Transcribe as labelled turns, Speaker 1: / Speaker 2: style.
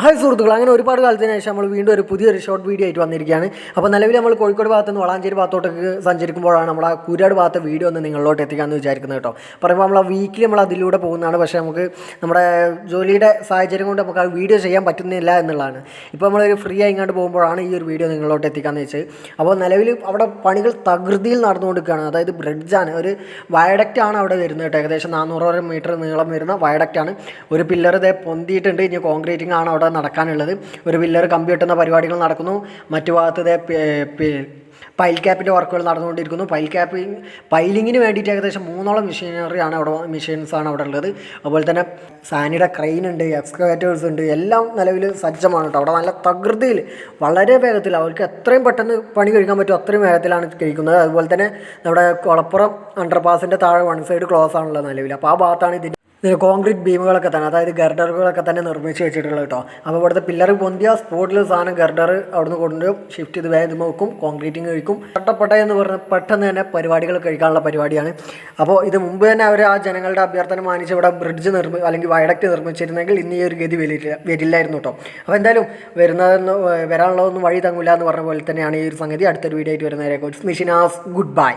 Speaker 1: Hi സുഹൃത്തുക്കൾ അങ്ങനെ ഒരുപാട് കാലത്തിന് ശേഷം നമ്മൾ വീണ്ടും ഒരു പുതിയൊരു ഷോർട്ട് വീഡിയോ ആയിട്ട് വന്നിരിക്കുകയാണ്. അപ്പോൾ നിലവിൽ നമ്മൾ കോഴിക്കോട് ഭാഗത്ത് നിന്ന് വളാഞ്ചേരി ഭാഗത്തോട്ടൊക്കെ സഞ്ചരിക്കുമ്പോഴാണ് നമ്മൾ ആ കുരാട് ഭാഗത്തെ വീഡിയോ ഒന്ന് നിങ്ങളിലോട്ട് എത്തിക്കാമെന്ന് വിചാരിക്കുന്നത് കേട്ടോ. പറയുമ്പോൾ നമ്മൾ ആ നമ്മൾ അതിലൂടെ പോകുന്നതാണ്. പക്ഷേ നമുക്ക് നമ്മുടെ ജോലിയുടെ സാഹചര്യം കൊണ്ട് നമുക്ക് ആ വീഡിയോ ചെയ്യാൻ പറ്റുന്നില്ല എന്നുള്ളതാണ്. ഇപ്പോൾ നമ്മളൊരു ഫ്രീ ആയി ആയിങ്ങാണ്ട് പോകുമ്പോഴാണ് ഈ ഒരു വീഡിയോ നിങ്ങളിലോട്ട് എത്തിക്കാമെന്ന് വെച്ചത്. അപ്പോൾ നിലവിൽ അവിടെ പണികൾ തകൃതിയിൽ നടന്നുകൊണ്ടിരിക്കുകയാണ്. അതായത് ബ്രിഡ്ജാണ് ഒരു വയഡക്റ്റ് ആണ് അവിടെ വരുന്നത് കേട്ടോ. ഏകദേശം നാനൂറോളം മീറ്റർ നീളം വരുന്ന വയഡക്റ്റ് ആണ്. ഒരു പില്ലർ ഇതേ പൊന്തിയിട്ടുണ്ട്. ഇനി കോൺക്രീറ്റിംഗ് ആണ് അവിടെ നടക്കാനുള്ളത്. ഒരു പില്ലർ കമ്പി പരിപാടികൾ നടക്കുന്നു. മറ്റു ഭാഗത്ത് പൈൽ ക്യാപ്പിന്റെ വർക്കുകൾ നടന്നുകൊണ്ടിരിക്കുന്നു. പൈൽ ക്യാപ്പിംഗ് പൈലിങ്ങിന് വേണ്ടിയിട്ട് ഏകദേശം മൂന്നോളം മെഷീനറി ആണ് അവിടെ മെഷീൻസാണ് അവിടെ ഉള്ളത്. അതുപോലെ തന്നെ സാനിയുടെ ക്രെയിൻ ഉണ്ട് എക്സ്കവേറ്റേഴ്സ് ഉണ്ട് എല്ലാം നിലവിൽ സജ്ജമാണ് കേട്ടോ. അവിടെ നല്ല തകൃതിയിൽ വളരെ വേഗത്തിൽ അവർക്ക് എത്രയും പെട്ടെന്ന് പണി കഴിക്കാൻ പറ്റും അത്രയും വേഗത്തിലാണ് കഴിക്കുന്നത്. അതുപോലെ തന്നെ നമ്മുടെ കുളപ്പുറം അണ്ടർപാസിന്റെ താഴെ വൺ സൈഡ് ക്ലോസ് ആണുള്ളത് നിലവിൽ. അപ്പോൾ ആ ഭാഗത്താണ് ഇതിന്റെ കോൺക്രീറ്റ് ബീമുകളൊക്കെ തന്നെ അതായത് ഗർഡറുകളൊക്കെ തന്നെ നിർമ്മിച്ച് വെച്ചിട്ടുള്ളത് കേട്ടോ അപ്പോൾ ഇവിടുത്തെ പില്ലർ പൊന്തിയ സ്പോട്ടിൽ സാധനം ഗർഡർ അവിടുന്ന് കൊണ്ടുവരും. ഷിഫ്റ്റ് ചെയ്ത് വേഗം വെക്കും കോൺക്രീറ്റിങ് കഴിക്കും പട്ടപ്പട്ട എന്ന് പറഞ്ഞ പെട്ടെന്ന് തന്നെ പരിപാടികൾ കഴിക്കാനുള്ള പരിപാടിയാണ്. അപ്പോൾ ഇത് മുമ്പ് തന്നെ അവർ ആ ജനങ്ങളുടെ അഭ്യർത്ഥന മാനിച്ച് ഇവിടെ ബ്രിഡ്ജ് നിർമ്മി അല്ലെങ്കിൽ വയഡക്റ്റ് നിർമ്മിച്ചിരുന്നെങ്കിൽ ഇന്ന് ഈ ഒരു ഗതി വരില്ല വരില്ലായിരുന്നു കേട്ടോ അപ്പോൾ എന്തായാലും വരുന്നതെന്ന് വരാനുള്ളതൊന്നും വഴി തങ്ങില്ല എന്ന് പറഞ്ഞ പോലെ തന്നെയാണ് ഈ ഒരു സംഗതി. അടുത്തൊരു വീഡിയോ ആയിട്ട് വരുന്നവരെ മിഷിനാസ് ഗുഡ് ബൈ